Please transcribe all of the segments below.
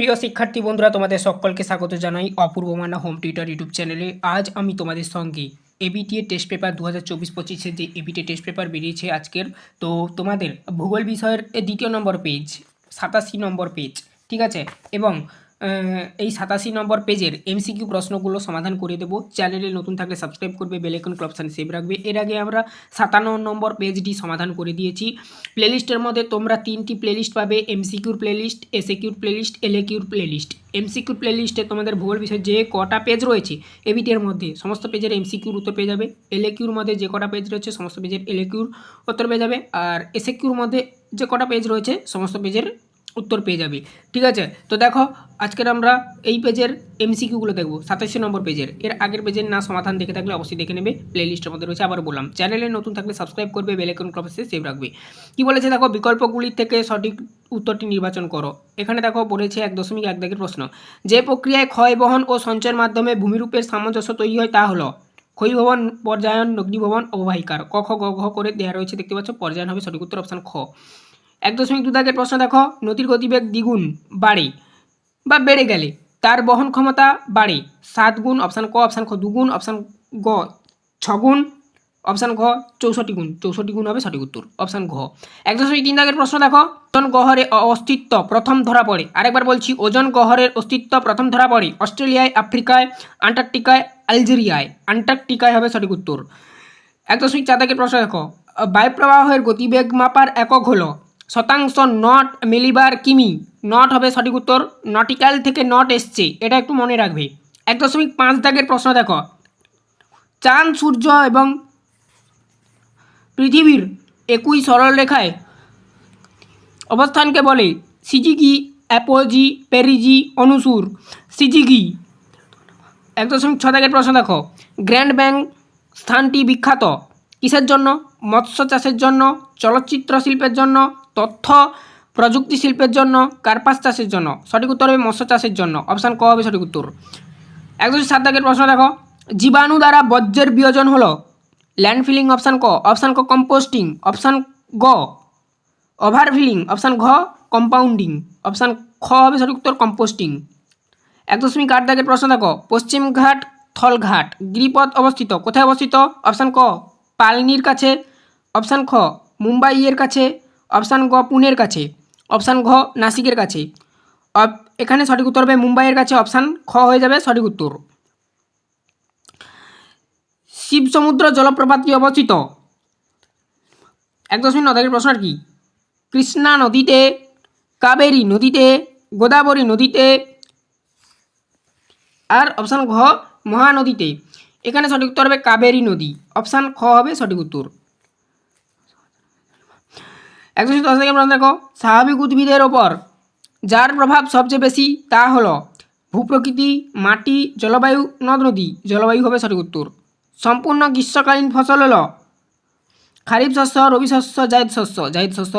প্রিয় শিক্ষার্থী বন্ধুরা, তোমাদের সকলকে স্বাগত জানাই Apurba Manna home tutor YouTube চ্যানেলে। আজ আমি তোমাদের সঙ্গে এবিটিএ টেস্ট পেপার দু হাজার চব্বিশ পঁচিশে যে এবিটি টেস্ট পেপার বেরিয়েছে আজকের, তো তোমাদের ভূগোল বিষয়ের দ্বিতীয় নম্বর পেজ সাতাশি নম্বর পেজ ঠিক আছে? এবং এই সাতাশি নম্বর পেজের এমসিকিউ প্রশ্নগুলো সমাধান করে দেবো। চ্যানেলে নতুন থাকলে সাবস্ক্রাইব করবে বেলাইকন ক্লপশান সেভ রাখবে। এর আগে আমরা সাতান্ন নম্বর পেজটি সমাধান করে দিয়েছি। প্লেলিস্টের মধ্যে তোমরা তিনটি প্লেলিস্ট পাবে এমসিকিউর প্লেলিস্ট এসএকিউর প্লেলিস্ট এলএকিউর প্লেলিস্ট এমসিকিউর প্লেলিস্টে তোমাদের ভূগোল বিষয়ে যে কটা পেজ রয়েছে এবিটির মধ্যে সমস্ত পেজের এমসিকিউর উত্তর পেয়ে যাবে। এলএকিউর মধ্যে যে কটা পেজ রয়েছে, সমস্ত পেজের এলএকিউর উত্তর পেয়ে যাবে। আর এসএকিউর মধ্যে যে কটা পেজ রয়েছে, সমস্ত পেজের উত্তর পেয়ে যাবে। ঠিক আছে? তো দেখো, আজকের আমরা এই পেজের এমসিকিউগুলো দেখব সাতাশি নম্বর পেজের। এর আগের পেজের না সমাধান দেখে থাকলে অবশ্যই দেখে নেবে প্লে প্লেলিস্টের মধ্যে রয়েছে আবার বললাম। চ্যানেলে নতুন থাকলে সাবস্ক্রাইব করবে বেলাইকন ক্লপসে সেভ রাখবে। কি বলেছে দেখো, বিকল্পগুলি থেকে সঠিক উত্তরটি নির্বাচন করো। এখানে দেখো, বলেছে এক দশমিক এক দাগের প্রশ্ন। যে প্রক্রিয়ায় ক্ষয় বহন ও সঞ্চয়ের মাধ্যমে ভূমিরূপের সামঞ্জস্য তৈরি হয়, তা হলো ক্ষয়ীভবন পর্যায়ন অগ্নিভবন অববাহিকার। ক, খ, গ, ঘ করে দেওয়া রয়েছে, দেখতে পাচ্ছ, পর্যায়ন হবে সঠিক উত্তর অপশান খ। এক দশমিক দু দাগের প্রশ্ন দেখো। নদীর গতিবেগ দ্বিগুণ বাড়ে বা বেড়ে গেলে। তার বহন ক্ষমতা বাড়ে। সাত গুণ, অপশান ক, অপশান খ দুগুণ, অপশান গ ছগুণ, অপশান ঘ চৌষট্টি গুণ। চৌষট্টি গুণ হবে সঠিক উত্তর, অপশান ঘ। এক দশমিক তিন দাগের প্রশ্ন দেখো। ওজন গহরে অস্তিত্ব প্রথম ধরা পড়ে। আরেকবার বলছি, ওজন গহরের অস্তিত্ব প্রথম ধরা পড়ে অস্ট্রেলিয়ায়, আফ্রিকায়, আন্টার্কটিকায়, আলজেরিয়ায়। আন্টার্কটিকায় হবে সঠিক উত্তর। এক দশমিক চার দাগের প্রশ্ন দেখো। বায়ুপ্রবাহের গতিবেগ মাপার একক হলো শতাংশ নট মিলিবার কিমি। নট হবে সঠিক উত্তর। নটিক্যাল থেকে নট এসছে। এটা একটু মনে রাখবে। এক দশমিক পাঁচ দাগের প্রশ্ন দেখো। চাঁদ, সূর্য এবং পৃথিবীর একই সরলরেখায় অবস্থানকে বলে সিজিগি অ্যাপোজি পেরিজি, অনুসুর। সিজিগি। এক দশমিক ছ দাগের প্রশ্ন দেখো। গ্র্যান্ড ব্যাংক স্থানটি বিখ্যাত। কিসের জন্য? মৎস্য চাষের জন্য, চলচ্চিত্র শিল্পের জন্য তথ্য প্রযুক্তি শিল্পের জন্য, কার্পাস চাষের জন্য, সঠিক উত্তর হবে মৎস্য চাষের জন্য। অপশান ক হবে সঠিক উত্তর। এক দশমিক সাত দাগের প্রশ্ন দেখো। জীবাণু দ্বারা বজ্রের বিয়োজন হলো। ল্যান্ডফিলিং অপশান ক। অপশান ক কম্পোস্টিং অপশান গ ওভারফিলিং অপশান ঘ কম্পাউন্ডিং অপশান খ হবে সঠিক উত্তর কম্পোস্টিং এক দশমিক আট দাগের প্রশ্ন দেখো। পশ্চিমঘাট থলঘাট গিরিপথ অবস্থিত। কোথায় অবস্থিত? অপশান ক, পালনির কাছে। অপশান খ, মুম্বাইয়ের কাছে। অপশান গ পুনের কাছে, অপশান ঘ নাসিকের কাছে। এখানে সঠিক উত্তর হবে মুম্বাইয়ের কাছে, অপশান খ হয়ে যাবে সঠিক উত্তর। শিব সমুদ্র জলপ্রপাতটি অবস্থিত? এক দশমিক ন দাগের প্রশ্ন আর কি? কৃষ্ণা নদীতে, কাবেরী নদীতে, গোদাবরী নদীতে, আর অপশান ঘ মহানদীতে। এখানে সঠিক উত্তর হবে কাবেরী নদী। অপশান খ হবে সঠিক উত্তর। একশো দশ থেকে প্রশ্ন দেখো, স্বাভাবিক উদ্ভিদের ওপর যার প্রভাব সবচেয়ে বেশি তা হলো ভূপ্রকৃতি, মাটি, জলবায়ু নদ নদী জলবায়ু হবে সঠিক উত্তর। সম্পূর্ণ গ্রীষ্মকালীন ফসল হলো খারিফ শস্য, রবি শস্য, জায়দ শস্য। জায়দ শস্য,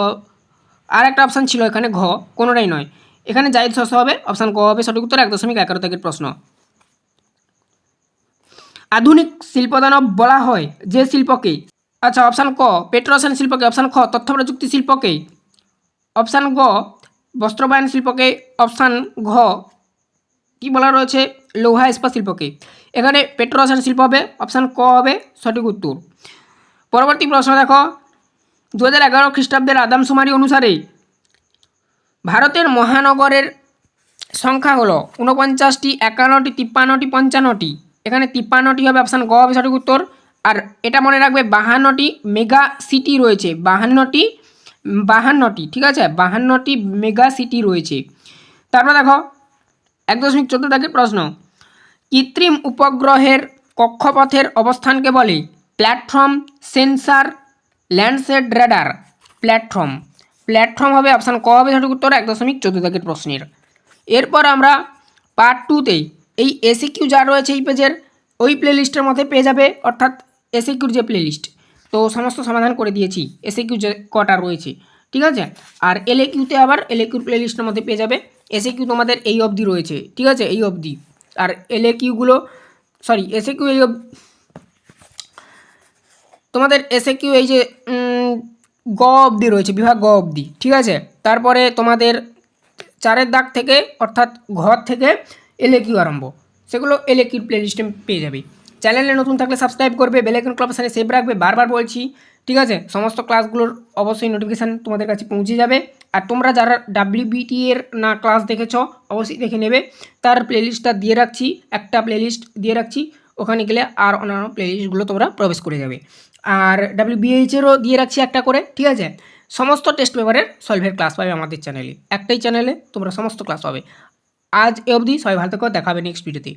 আর একটা অপশান ছিল এখানে ঘ, কোনোটাই নয়। এখানে জায়দ শস্য হবে অপশান ক হবে সঠিক উত্তর এক দশমিক এগারো থেকে প্রশ্ন। আধুনিক শিল্পদানব বলা হয় যে শিল্পকে আচ্ছা অপশান ক পেট্রোসান শিল্পকে অপশান খ তথ্য প্রযুক্তি শিল্পকে। অপশান গ, বস্ত্রবায়ন শিল্পকে অপশান ঘ, কি বলা রয়েছে, লৌহা ইস্পাত শিল্পকে। এখানে পেট্রোসান শিল্প হবে অপশান ক হবে, সঠিক উত্তর। পরবর্তী প্রশ্ন দেখো দু হাজার এগারো খ্রিস্টাব্দের আদামশুমারি অনুসারে ভারতের মহানগরের সংখ্যা হলো উনপঞ্চাশটি একান্নটি, তিপ্পান্নটি, পঞ্চান্নটি। এখানে তিপ্পান্নটি হবে অপশান গ হবে, সঠিক উত্তর। আর এটা মনে রাখবে বাহান্নটি মেগা সিটি রয়েছে, বাহান্নটি বাহান্নটি, ঠিক আছে? বাহান্নটি মেগা সিটি রয়েছে। তারপর দেখো, এক দশমিক চোদ্দ দাগের প্রশ্ন। কৃত্রিম উপগ্রহের কক্ষপথের অবস্থানকে বলে platform sensor Landsat radar. Platform. Platform হবে অপশান ক হবে সঠিক উত্তর, এক দশমিক চোদ্দ দাগের প্রশ্নের। এরপর আমরা পার্ট টুতে এই এসি কিউ যা রয়েছে এই পেজের, ওই প্লেলিস্টের মধ্যে পেয়ে যাবে, অর্থাৎ এসি কিউর যে প্লেলিস্ট তো সমস্ত সমাধান করে দিয়েছি এসি কিউ যে কটা রয়েছে, ঠিক আছে? আর এলএ কিউতে আবার এলএ কিউর প্লেলিস্টের মধ্যে পেয়ে যাবে। এসে কিউ তোমাদের এই অবধি রয়েছে, ঠিক আছে? এই অবধি। আর এলএ কিউগুলো সরি এসে কিউ এই অব, তোমাদের এসে কিউ এই যে গ অবধি রয়েছে, বিভাগ গ অবধি, ঠিক আছে? তারপরে তোমাদের চারের দাগ থেকে, অর্থাৎ ঘর থেকে এলে কিউ আরম্ভ, সেগুলো এলে কিউর প্লেলিস্টে পেয়ে যাবে। চ্যানেলে নতুন থাকলে সাবস্ক্রাইব করবে বেলাইকন ক্লাব সাথে সেভ রাখবে, বারবার বলছি, ঠিক আছে? সমস্ত ক্লাসগুলোর অবশ্যই নোটিফিকেশান তোমাদের কাছে পৌঁছে যাবে। আর তোমরা যারা ডাব্লিউবিটি এর না ক্লাস দেখেছ, অবশ্যই দেখে নেবে। তার প্লেলিস্টটা দিয়ে রাখছি, একটা প্লেলিস্ট দিয়ে রাখছি। ওখানে গেলে আর অন্যান্য প্লেলিস্টগুলো তোমরা প্রবেশ করে যাবে। আর ডাব্লিউবিএইচেরও দিয়ে রাখছি একটা করে, ঠিক আছে? সমস্ত টেস্ট পেপারের সলভের ক্লাস পাবে আমাদের চ্যানেলে একটাই চ্যানেলে তোমরা সমস্ত ক্লাস পাবে। আজ এ অবধি সবাই ভালো থেকো দেখাবে নেক্সট ভিডিওতে